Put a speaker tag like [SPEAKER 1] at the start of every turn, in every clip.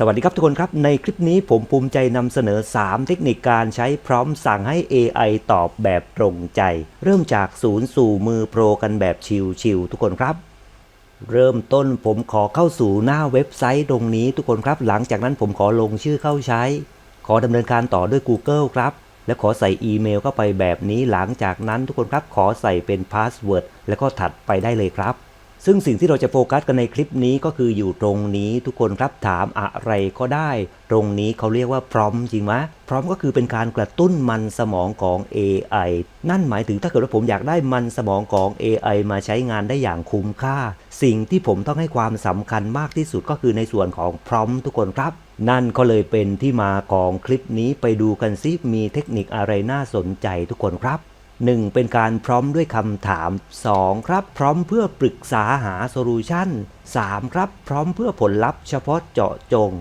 [SPEAKER 1] สวัสดีครับทุกคนครับ ในคลิปนี้ผมภูมิใจนำเสนอ 3 เทคนิคการใช้พร้อมสั่งให้ AI ตอบแบบตรงใจ เริ่มจากศูนย์สู่มือโปรกันแบบชิลๆทุกคนครับ เริ่มต้นผมขอเข้าสู่หน้าเว็บไซต์ตรงนี้ทุกคนครับ หลังจากนั้นผมขอลงชื่อเข้าใช้ ขอดำเนินการต่อด้วย Google ครับ และขอใส่อีเมลเข้าไปแบบนี้ หลังจากนั้นทุกคนครับขอใส่เป็นพาสเวิร์ดแล้วก็ถัดไปได้เลยครับ ซึ่งสิ่งที่เราจะโฟกัสกันในคลิปนี้ก็คืออยู่ตรงนี้ทุกคนครับถามอะไรก็ได้ ตรงนี้เขาเรียกว่าพร้อมจริงไหมพร้อมก็คือเป็นการกระตุ้นมันสมองของ AI นั่นหมายถึงถ้าเกิดว่าผมอยากได้มันสมองของ AI มาใช้งานได้อย่างคุ้มค่า สิ่งที่ผมต้องให้ความสำคัญมากที่สุดก็คือในส่วนของพร้อมทุกคนครับ นั่นก็เลยเป็นที่มาของคลิปนี้ไปดูกันซิมีเทคนิคอะไรน่าสนใจทุกคนครับ 1. เป็นการพร้อมด้วยคำถาม 2. ครับ พร้อมเพื่อปรึกษาหาโซลูชัน 3. ครับ พร้อมเพื่อผลลัพธ์เฉพาะเจาะจง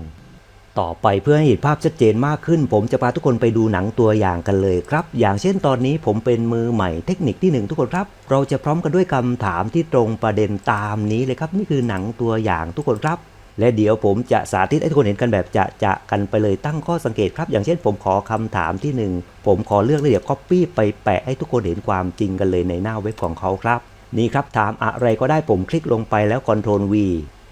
[SPEAKER 1] ต่อไปเพื่อให้เห็นภาพชัดเจนมากขึ้น ผมจะพาทุกคนไปดูหนังตัวอย่างกันเลยครับ อย่างเช่นตอนนี้ผมเป็นมือใหม่เทคนิคที่ 1 ทุกคนครับ เราจะพร้อมกันด้วยคำถามที่ตรงประเด็นตามนี้เลยครับ นี่คือหนังตัวอย่างทุกคนครับ และเดี๋ยวผมจะสาธิตให้ทุกคนเห็นกันแบบจะจะกันไปเลยตั้งข้อสังเกตครับ อย่างเช่นผมขอคำถามที่ 1 ผมขอเลือกแล้วเดี๋ยว copy ไปแปะให้ทุกคนเห็นความจริงกันเลยในหน้าเว็บของเขาครับ นี่ครับถามอะไรก็ได้ผมคลิกลงไปแล้ว Ctrl V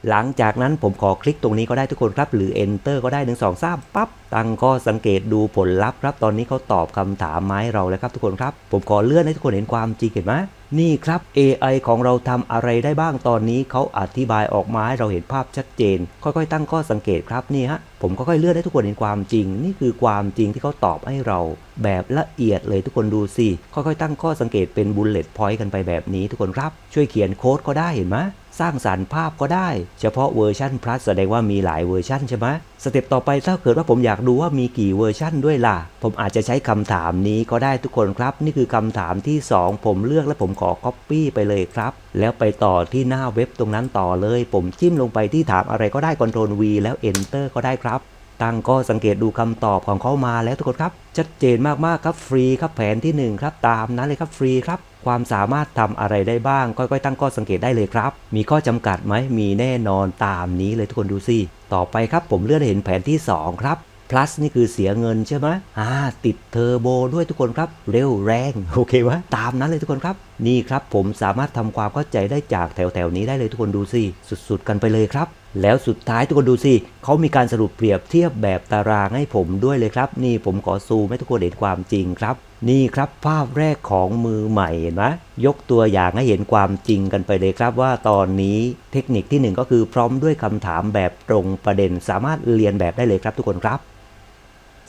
[SPEAKER 1] หลังจากนั้นผมขอคลิกตรงนี้ก็ได้ทุกคนครับ หรือ Enter ก็ได้ 1 2 3ปั๊บตั้งข้อสังเกตดูผลลัพธ์ครับ ตอนนี้เขาตอบคำถามมาให้เราแล้วครับทุกคนครับ ผมขอเลื่อนให้ทุกคนเห็นความจริงเห็นไหมนี่ครับ AI ของเราทำอะไรได้บ้างตอนนี้เขาอธิบายออกมาให้เราเห็นภาพชัดเจน ค่อยๆ ตั้งข้อสังเกตครับนี่ฮะผมค่อยๆเลื่อนให้ทุกคนเห็นความจริง นี่คือความจริงที่เขาตอบให้เรา แบบละเอียดเลยทุกคนดูสิค่อยๆ ตั้งข้อสังเกตเป็นบุลเลตพอยต์กันไปแบบนี้ทุกคนครับ ช่วยเขียนโค้ดก็ได้เห็นไหม สร้างสารรค์ภาพก็ได้ เฉพาะเวอร์ชันพลัสแสดงว่ามีหลายเวอร์ชันใช่ไหมสเต็ปต่อไปถ้าเกิดว่าผมอยากดูว่ามีกี่เวอร์ชันด้วยล่ะ ผมอาจจะใช้คำถามนี้ก็ได้ทุกคนครับ นี่คือคำถามที่ 2 ผมเลือกและผมขอ Copy ไปเลยครับ แล้วไปต่อที่หน้าเว็บตรงนั้นต่อเลย ผมจิ้มลงไปที่ถามอะไรก็ได้ Ctrl V แล้ว Enter ก็ได้ครับ ตั้งก็สังเกตดูคำตอบของเขามาแล้วทุกคนครับ ชัดเจนมากๆครับฟรีครับแผนที่ 1 ครับ ตามนั้นเลยครับฟรีครับความสามารถทำอะไรได้บ้าง ค่อยๆ ตั้งข้อสังเกตได้เลยครับ มีข้อจำกัดไหมมีแน่นอนตามนี้เลยทุกคนดูสิต่อไปครับผมเลื่อนเห็นแผนที่ 2 ครับ plus นี่คือเสียเงินใช่ไหมอ่าติดเทอร์โบด้วยทุกคนครับ เร็วแรง โอเคไหมตามนั้นเลยทุกคนครับ นี่ครับผมสามารถทำความเข้าใจได้จากแถวๆนี้ได้เลยทุกคนดูสิสุดๆ กันไปเลยครับ แล้วสุดท้ายทุกคนดูสิเขามีการสรุปเปรียบเทียบแบบตารางให้ผมด้วยเลยครับ นี่ผมขอซูมให้ทุกคนเห็นความจริงครับ นี่ครับภาพแรกของมือใหม่เห็นไหมยกตัวอย่างให้เห็นความจริงกันไปเลยครับว่าตอนนี้เทคนิคที่หนึ่งก็คือพร้อมด้วยคำถามแบบตรงประเด็นสามารถเรียนแบบได้เลยครับทุกคนครับ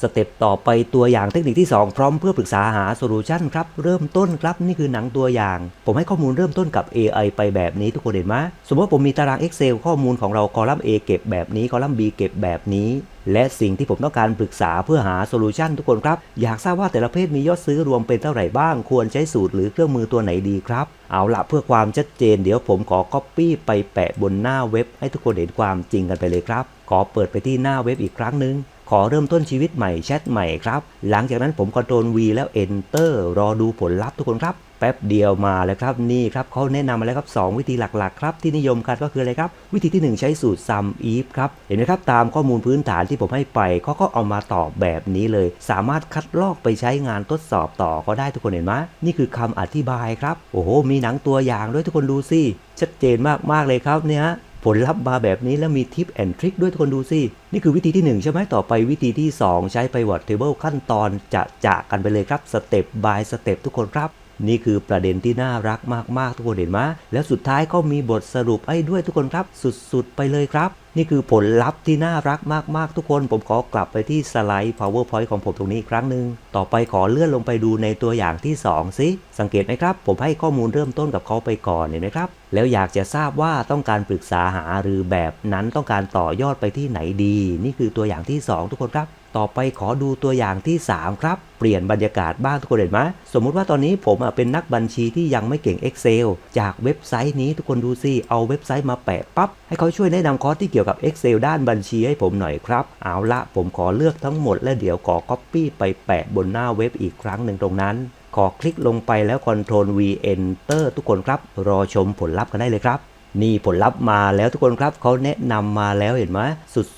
[SPEAKER 1] สเต็ปต่อไปตัวอย่างเทคนิคที่ 2 พร้อมเพื่อปรึกษาหาโซลูชันครับเริ่มต้นครับนี่คือหนังตัวอย่าง ผมให้ข้อมูลเริ่มต้นกับ AI ไปแบบนี้ทุกคนเห็นไหมสมมติว่าผมมีตาราง Excel ข้อมูลของเราคอลัมน์ A เก็บแบบนี้คอลัมน์ B เก็บแบบนี้ และสิ่งที่ผมต้องการปรึกษาเพื่อหาโซลูชันทุกคนครับ อยากทราบว่าแต่ละเพศมียอดซื้อรวมเป็นเท่าไหร่บ้าง ควรใช้สูตรหรือเครื่องมือตัวไหนดีครับเอาละเพื่อความชัดเจนเดี๋ยวผมขอ Copy ไปแปะบนหน้าเว็บ ให้ทุกคนเห็นความจริงกันไปเลยครับขอเปิดไปที่หน้าเว็บอีกครั้งหนึ่ง ขอเริ่มต้นชีวิตใหม่แชทใหม่ครับ หลังจากนั้นผมกดโดน V แล้ว Enter รอดูผลลัพธ์ทุกคนครับ แป๊บเดียวมาแล้วครับนี่ครับเขาแนะนำมาแล้วครับ 2 วิธีหลักๆครับที่นิยมกันก็คืออะไรครับ วิธีที่ 1 ใช้สูตร sum if ครับ เห็นไหมครับตามข้อมูลพื้นฐานที่ผมให้ไปเขาก็เอามาตอบแบบนี้เลย สามารถคัดลอกไปใช้งานทดสอบต่อก็ได้ทุกคนเห็นไหมนี่คือคำอธิบายครับโอ้โหมีหนังตัวอย่างด้วยทุกคนดูสิชัดเจนมากๆเลยครับเนี่ยฮะผลลัพธ์มาแบบนี้แล้วมีทิปแอนทริคด้วยทุกคนดูสิ นี่คือวิธีที่ 1 ใช่ไหมต่อไปวิธีที่ 2 ใช้ pivot table ขั้นตอนจะจากันไปเลยครับสเต็ป by สเต็ปทุกคนครับ นี่คือประเด็นที่น่ารักมากๆทุกคนเห็นไหมแล้วสุดท้ายก็มีบทสรุปให้ด้วยทุกคนครับ สุดๆไปเลยครับ นี่คือผลลัพธ์ที่น่ารักมากๆ ทุกคน ผมขอกลับไปที่สไลด์ powerpoint ของผมตรงนี้อีกครั้งหนึ่ง ต่อไปขอเลื่อนลงไปดูในตัวอย่างที่ 2 สิสังเกตไหมครับ ผมให้ข้อมูลเริ่มต้นกับเขาไปก่อนเห็นไหมครับ แล้วอยากจะทราบว่าต้องการปรึกษาหาหรือแบบนั้นต้องการต่อยอดไปที่ไหนดี นี่คือตัวอย่างที่ 2 ทุกคนครับต่อไปขอดูตัวอย่างที่ 3 ครับ เปลี่ยนบรรยากาศบ้างทุกคนเห็นไหมสมมุติว่าตอนนี้ผมเป็นนักบัญชีที่ยังไม่เก่ง Excel จากเว็บไซต์นี้ทุกคนดูสิเอาเว็บไซต์มาแปะปั๊บให้เขาช่วยแนะนำคอร์สที่เกี่ยวกับ Excel ด้านบัญชีให้ผมหน่อยครับ เอาละผมขอเลือกทั้งหมดและเดี๋ยวขอ Copy ไปแปะบนหน้าเว็บอีกครั้งหนึ่งตรงนั้น ขอคลิกลงไปแล้ว Ctrl V Enter ทุกคนครับ รอชมผลลัพธ์กันได้เลยครับนี่ผลลัพธ์มาแล้วทุกคนครับเขาแนะนำมาแล้วเห็นไหม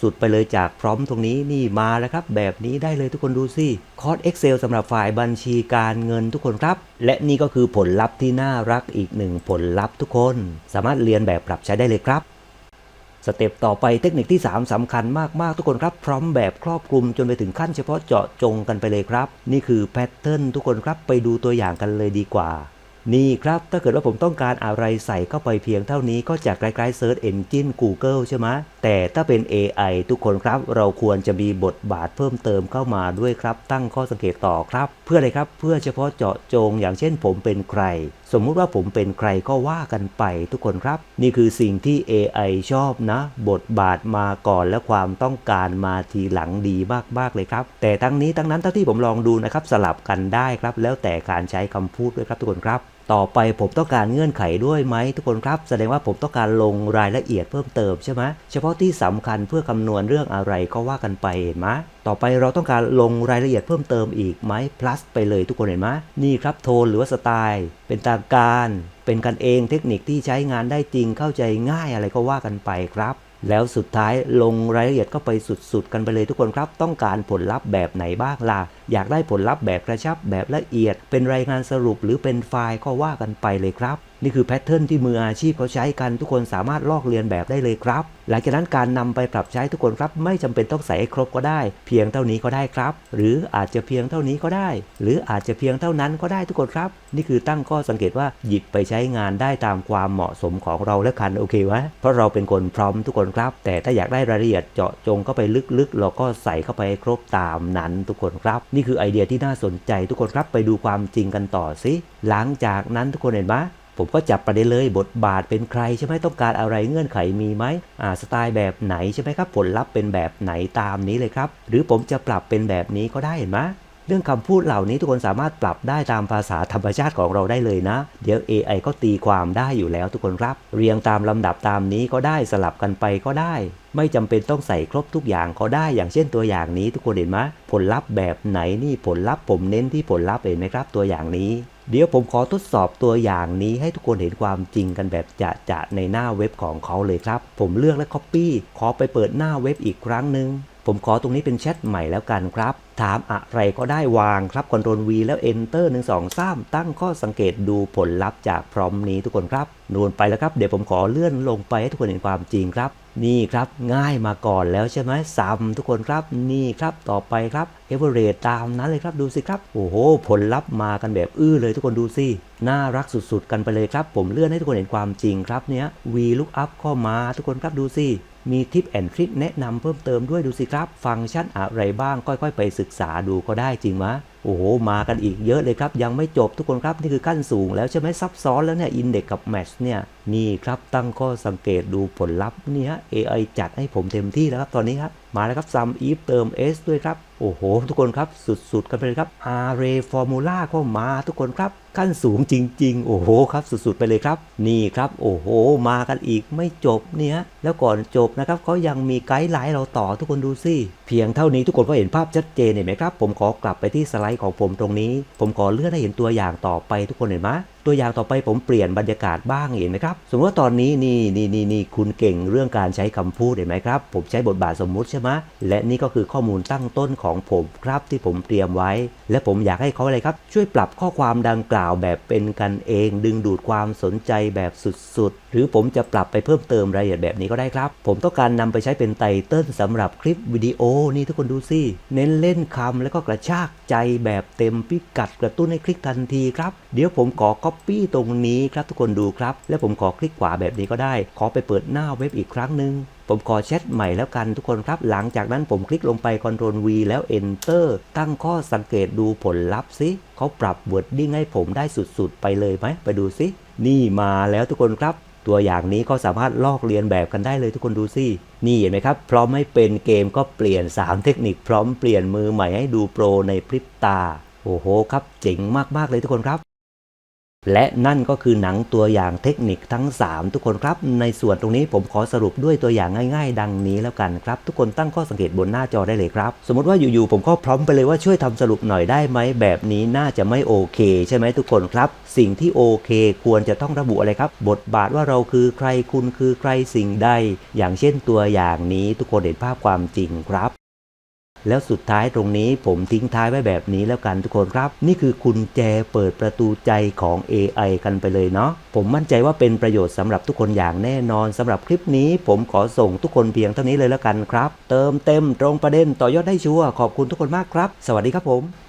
[SPEAKER 1] สุดๆ ไปเลยจากพร้อมตรงนี้นี่มาแล้วครับ แบบนี้ได้เลยทุกคนดูสิคอร์ส Excel สำหรับฝ่ายบัญชีการเงินทุกคนครับ และนี่ก็คือผลลัพธ์ที่น่ารักอีกหนึ่งผลลัพธ์ทุกคน สามารถเรียนแบบปรับใช้ได้เลยครับ สเต็ปต่อไปเทคนิคที่ 3สำคัญมาก ๆ ทุกคนครับ พร้อมแบบครอบคลุมจนไปถึงขั้นเฉพาะเจาะจงกันไปเลยครับ นี่คือแพทเทิร์นทุกคนครับไปดูตัวอย่างกันเลยดีกว่า นี่ครับ ถ้าเกิดว่าผมต้องการอะไรใส่เข้าไปเพียงเท่านี้ก็จะคล้ายๆ Search Engine Google ใช่ไหมแต่ถ้าเป็น AI ทุกคนครับ เราควรจะมีบทบาทเพิ่มเติมเข้ามาด้วยครับ ตั้งข้อสังเกตต่อครับ เพื่ออะไรครับ เพื่อเฉพาะเจาะจง อย่างเช่นผมเป็นใคร สมมุติว่าผมเป็นใครก็ว่ากันไปทุกคนครับ นี่คือสิ่งที่ AI ชอบนะ บทบาทมาก่อนและความต้องการมาทีหลังดีมากๆเลยครับ แต่ทั้งนี้ทั้งนั้นเท่าที่ผมลองดูนะครับสลับกันได้ครับ แล้วแต่การใช้คำพูดด้วยครับทุกคนครับ ต่อไปผมต้องการเงื่อนไขด้วยไหมทุกคนครับ แสดงว่าผมต้องการลงรายละเอียดเพิ่มเติมใช่ไหมเฉพาะที่สำคัญเพื่อคำนวณเรื่องอะไรก็ว่ากันไปเห็นไหมต่อไปเราต้องการลงรายละเอียดเพิ่มเติมอีกไหม plus ไปเลยทุกคนเห็นไหมนี่ครับโทนหรือว่าสไตล์เป็นทางการเป็นกันเองเทคนิคที่ใช้งานได้จริงเข้าใจง่ายอะไรก็ว่ากันไปครับ แล้วสุดท้ายลงรายละเอียดก็ไปสุดๆ กันไปเลยทุกคนครับ ต้องการผลลัพธ์แบบไหนบ้างล่ะ อยากได้ผลลัพธ์แบบกระชับแบบละเอียด เป็นรายงานสรุปหรือเป็นไฟล์ก็ว่ากันไปเลยครับ นี่คือแพทเทิร์นที่มืออาชีพเขาใช้กันทุกคนสามารถลอกเลียนแบบได้เลยครับ หลังจากนั้นการนำไปปรับใช้ทุกคนครับ ไม่จำเป็นต้องใส่ให้ครบก็ได้ เพียงเท่านี้ก็ได้ครับ หรืออาจจะเพียงเท่านี้ก็ได้ หรืออาจจะเพียงเท่านั้นก็ได้ทุกคนครับ นี่คือตั้งข้อสังเกตว่าหยิบไปใช้งานได้ตามความเหมาะสมของเราและกันโอเควะเพราะเราเป็นคนพร้อมทุกคนครับ แต่ถ้าอยากได้รายละเอียดเจาะจงเข้าไปลึกๆเราก็ใส่เข้าไปให้ครบตามนั้นทุกคนครับนี่คือไอเดียที่น่าสนใจทุกคนครับไปดูความจริงกันต่อสิหลังจากนั้นทุกคนเห็นไหมผมก็จับประเด็นเลยบทบาทเป็นใครใช่ไหมต้องการอะไรเงื่อนไขมีไหมอ่าสไตล์แบบไหนใช่ไหมครับผลลัพธ์เป็นแบบไหนตามนี้เลยครับ หรือผมจะปรับเป็นแบบนี้ก็ได้เห็นไหม เรื่องคำพูดเหล่านี้ทุกคนสามารถปรับได้ตามภาษาธรรมชาติของเราได้เลยนะ เดี๋ยว AI ก็ตีความได้อยู่แล้วทุกคนครับ เรียงตามลำดับตามนี้ก็ได้สลับกันไปก็ได้ ไม่จำเป็นต้องใส่ครบทุกอย่างก็ได้อย่างเช่นตัวอย่างนี้ ทุกคนเห็นไหมผลลัพธ์แบบไหนนี่ผลลัพธ์ผมเน้นที่ผลลัพธ์เห็นไหมครับ ตัวอย่างนี้เดี๋ยวผมขอทดสอบตัวอย่างนี้ให้ทุกคนเห็นความจริงกันแบบจะจะในหน้าเว็บของเขาเลยครับ ผมเลือกและ Copy ขอไปเปิดหน้าเว็บอีกครั้งหนึ่ง ผมขอตรงนี้เป็นแชทใหม่แล้วกันครับ ถามอะไรก็ได้วางครับ Ctrl V แล้ว Enter 1 2 3 ตั้งข้อสังเกตดูผลลัพธ์จากพร้อมนี้ทุกคนครับนูนไปแล้วครับ เดี๋ยวผมขอเลื่อนลงไปให้ทุกคนเห็นความจริงครับ นี่ครับง่ายมาก่อนแล้วใช่ไหมซ้ำทุกคนครับ นี่ครับต่อไปครับเอเวอเรตามนั้นเลยครับดูสิครับโอ้โห ผลลัพธ์มากันแบบอื้อเลยทุกคนดูสิน่ารักสุดๆ กันไปเลยครับ ผมเลื่อนให้ทุกคนเห็นความจริงครับเนี้ย V lookup เข้ามาทุกคนครับดูสิ มีทิปแอนทริคแนะนำเพิ่มเติมด้วยดูสิครับ ฟังก์ชันอะไรบ้างค่อย ๆ ไปศึกษาดูก็ได้จริงมะโอ้โห มากันอีกเยอะเลยครับ ยังไม่จบทุกคนครับ นี่คือขั้นสูงแล้วใช่ไหมซับซ้อนแล้วเนี่ยอินเด็กกับแมชเนี่ยนี่ครับตั้งข้อสังเกตดูผลลัพธ์เนี่ย AI จัดให้ผมเต็มที่แล้วครับตอนนี้ครับ มาแล้วครับ sum if เติม s ด้วยครับ โอ้โห ทุกคนครับ สุดๆ กันไปเลยครับ array formula ก็มาทุกคนครับ ขั้นสูงจริง ๆ โอ้โหครับสุดๆไปเลยครับ นี่ครับโอ้โห มากันอีกไม่จบเนี่ยแล้วก่อนจบนะครับเขายังมีไกด์ไลน์เราต่อทุกคนดูสิเพียงเท่านี้ทุกคนก็เห็นภาพชัดเจนเห็นไหมครับ ผมขอกลับไปที่สไลด์ของผมตรงนี้ ผมขอเลื่อนให้เห็นตัวอย่างต่อไปทุกคนเห็นไหมตัวอย่างต่อไปผมเปลี่ยนบรรยากาศบ้างเห็นไหมครับ สมมติว่าตอนนี้นี่นี่นี่นี่คุณเก่งเรื่องการใช้คำพูดเห็นไหมครับ ผมใช้บทบาทสมมุติใช่ไหมและนี่ก็คือข้อมูลตั้งต้นของผมครับที่ผมเตรียมไว้ และผมอยากให้เขาอะไรครับ ช่วยปรับข้อความดังกล่าวแบบเป็นกันเอง ดึงดูดความสนใจแบบสุดๆ หรือผมจะปรับไปเพิ่มเติมรายละเอียดแบบนี้ก็ได้ครับ ผมต้องการนำไปใช้เป็นไตเติ้ลสำหรับคลิปวิดีโอนี่ทุกคนดูสิเน้นเล่นคำแล้วก็กระชากใจแบบเต็มพิกัดกระตุ้นให้คลิกทันทีครับ เดี๋ยวผมขอ Copy ตรงนี้ครับทุกคนดูครับ และผมขอคลิกขวาแบบนี้ก็ได้ ขอไปเปิดหน้าเว็บอีกครั้งหนึ่งผมขอแชทใหม่แล้วกันทุกคนครับ หลังจากนั้นผมคลิกลงไป Ctrl V แล้ว Enter ตั้งข้อสังเกตดูผลลัพธ์สิเขาปรับ wording ให้ผมได้สุดๆ ไปเลยไหมไปดูสิ นี่มาแล้วทุกคนครับ ตัวอย่างนี้ก็สามารถลอกเลียนแบบกันได้เลยทุกคนดูสินี่เห็นไหมครับ พร้อมให้เป็นเกมก็เปลี่ยน 3 เทคนิคพร้อมเปลี่ยนมือใหม่ให้ดูโปรในพริบตา โอ้โหครับ เจ๋งมากๆเลยทุกคนครับ และนั่นก็คือหนังตัวอย่างเทคนิคทั้ง 3 ทุกคนครับ ในส่วนตรงนี้ผมขอสรุปด้วยตัวอย่างง่ายๆ ดังนี้แล้วกันครับ ทุกคนตั้งข้อสังเกตบนหน้าจอได้เลยครับ สมมติว่าอยู่ๆผมก็พร้อมไปเลยว่าช่วยทำสรุปหน่อยได้ไหมแบบนี้น่าจะไม่โอเค ใช่ไหมทุกคนครับ สิ่งที่โอเคควรจะต้องระบุอะไรครับ บทบาทว่าเราคือใครคุณคือใครสิ่งใด อย่างเช่นตัวอย่างนี้ทุกคนเห็นภาพความจริงครับ แล้วสุดท้ายตรงนี้ผมทิ้งท้ายไว้แบบนี้แล้วกันทุกคนครับ นี่คือกุญแจเปิดประตูใจของ AI กันไปเลยเนาะผมมั่นใจว่าเป็นประโยชน์สำหรับทุกคนอย่างแน่นอนสำหรับคลิปนี้ผมขอส่งทุกคนเพียงเท่านี้เลยแล้วกันครับ เติมเต็มตรงประเด็นต่อยอดได้ชัวร์ขอบคุณทุกคนมากครับ สวัสดีครับผม